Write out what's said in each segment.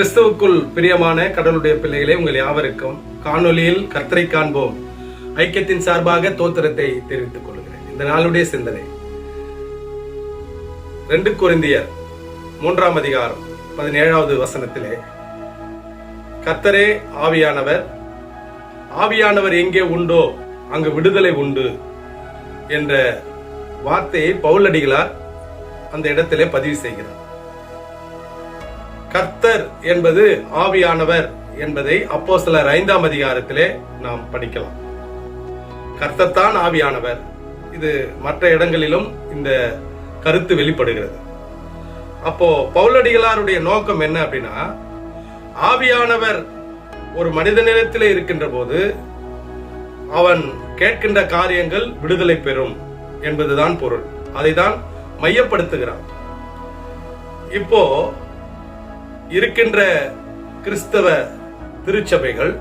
கிறிஸ்தவுக்குள் பிரியமான கடவுளுடைய பிள்ளைகளே உங்கள் யாவருக்கும் காணொலியில் கர்த்தரை காண்போம். ஐக்கியத்தின் சார்பாக தோத்திரத்தை தெரிவித்துக் கொள்கிறேன். இந்த நாளுடைய சிந்தனை. ரெண்டு கொரிந்தியர் மூன்றாம் அதிகாரம் பதினேழாவது வசனத்திலே கர்த்தரே ஆவியானவர் ஆவியானவர் எங்கே உண்டோ அங்கு விடுதலை உண்டு என்ற வார்த்தையை பவுலடிகளார் அந்த இடத்திலே பதிவு செய்கிறார். கர்த்தர் என்பது ஆவியானவர் என்பதை அப்போ சிலர் ஐந்தாம் அதிகாரத்திலே நாம் படிக்கலாம். கர்த்தத்தான் ஆவியானவர். இது மற்ற இடங்களிலும் இந்த கருத்து வெளிப்படுகிறது. அப்போ பவுலடிகளாருடைய நோக்கம் என்ன அப்படின்னா ஆவியானவர் ஒரு மனிதனிடத்திலே இருக்கின்ற போது அவன் கேட்கின்ற காரியங்கள் விடுதலை பெறும் என்பதுதான் பொருள். அதைதான் மையப்படுத்துகிறான் இப்போ இருக்கின்ற கிறிஸ்தவ திருச்சபைகள்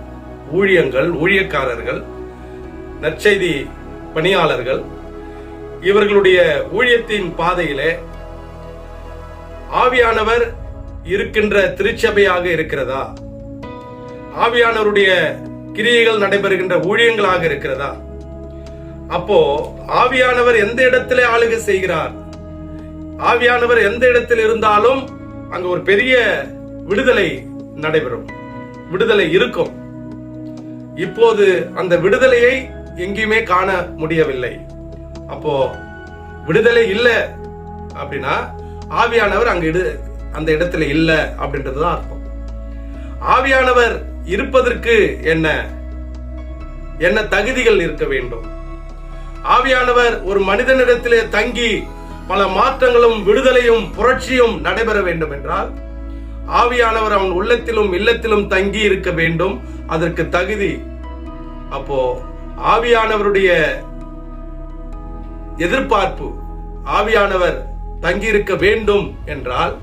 ஊழியங்கள் ஊழியக்காரர்கள் நற்செய்தி பணியாளர்கள் இவர்களுடைய ஊழியத்தின் பாதையிலே ஆவியானவர் இருக்கின்ற திருச்சபையாக இருக்கிறதா? ஆவியானவருடைய கிரியைகள் நடைபெறுகின்ற ஊழியங்களாக இருக்கிறதா? அப்போ ஆவியானவர் எந்த இடத்திலே ஆளுகை செய்கிறார்? ஆவியானவர் எந்த இடத்தில் இருந்தாலும் அங்க ஒரு பெரிய விடுதலை நடைபெறும். விடுதலை இருக்கும். இப்போது அந்த விடுதலையை எங்கேயுமே காண முடியவில்லை. அப்போ விடுதலை இல்லை அப்படின்னா ஆவியானவர் அங்க இடு அந்த இடத்துல அப்படின்றது அப்படின்றதுதான் அர்த்தம். ஆவியானவர் இருப்பதற்கு என்ன என்ன தகுதிகள் இருக்க வேண்டும்? ஆவியானவர் ஒரு மனிதனிடத்திலே தங்கி பல மாற்றங்களும் விடுதலையும் புரட்சியும் நடைபெற வேண்டும் என்றால் ஆவியானவர் அவன் உள்ளத்திலும் இல்லத்திலும் தங்கி இருக்க வேண்டும். அதற்கு தகுதி. அப்போ ஆவியானவருடைய எதிர்பார்ப்பு ஆவியானவர் தங்கியிருக்க வேண்டும் என்றால்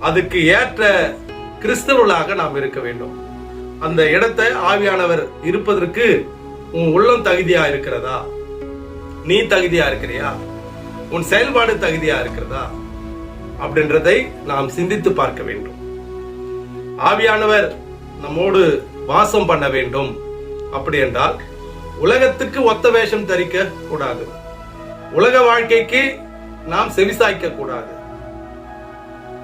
அதுக்கு ஏற்ற கிறிஸ்தவர்களாக நாம் இருக்க வேண்டும். அந்த இடத்தை ஆவியானவர் இருப்பதற்கு உன் உள்ளம் தகுதியா இருக்கிறதா? நீ தகுதியா இருக்கிறியா? உன் செயல்பாடு தகுதியா இருக்கிறதா? அப்படின்றதை நாம் சிந்தித்து பார்க்க வேண்டும். ஆவியானவர் நம்மோடு வாசம் பண்ண வேண்டும். அப்படி என்றால் உலகத்துக்கு ஒத்த வேஷம் தரிக்க கூடாது. உலக வாழ்க்கைக்கு நாம் செவிசாய்க்க கூடாது.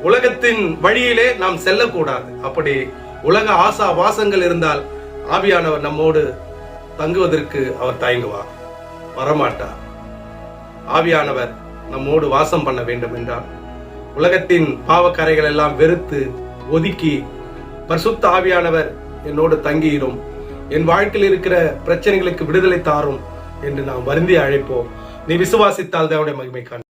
உலகத்தின் வழியிலே நாம் செல்லக்கூடாது. அப்படி உலக ஆசா வாசங்கள் இருந்தால் ஆவியானவர் நம்மோடு தங்குவதற்கு அவர் தயங்குவார். வரமாட்டார். ஆவியானவர் நம்மோடு வாசம் பண்ண வேண்டும் என்றால் உலகத்தின் பாவக்கரைகள் எல்லாம் வெறுத்து ஒதுக்கி பரிசுத்த ஆவியானவர் என்னோடு தங்கியிரும். என் வாழ்க்கையில் இருக்கிற பிரச்சனைகளுக்கு விடுதலை தாரும் என்று நாம் வருந்தி அழைப்போம். நீ விசுவாசித்தால் தேவனுடைய மகிமை காண்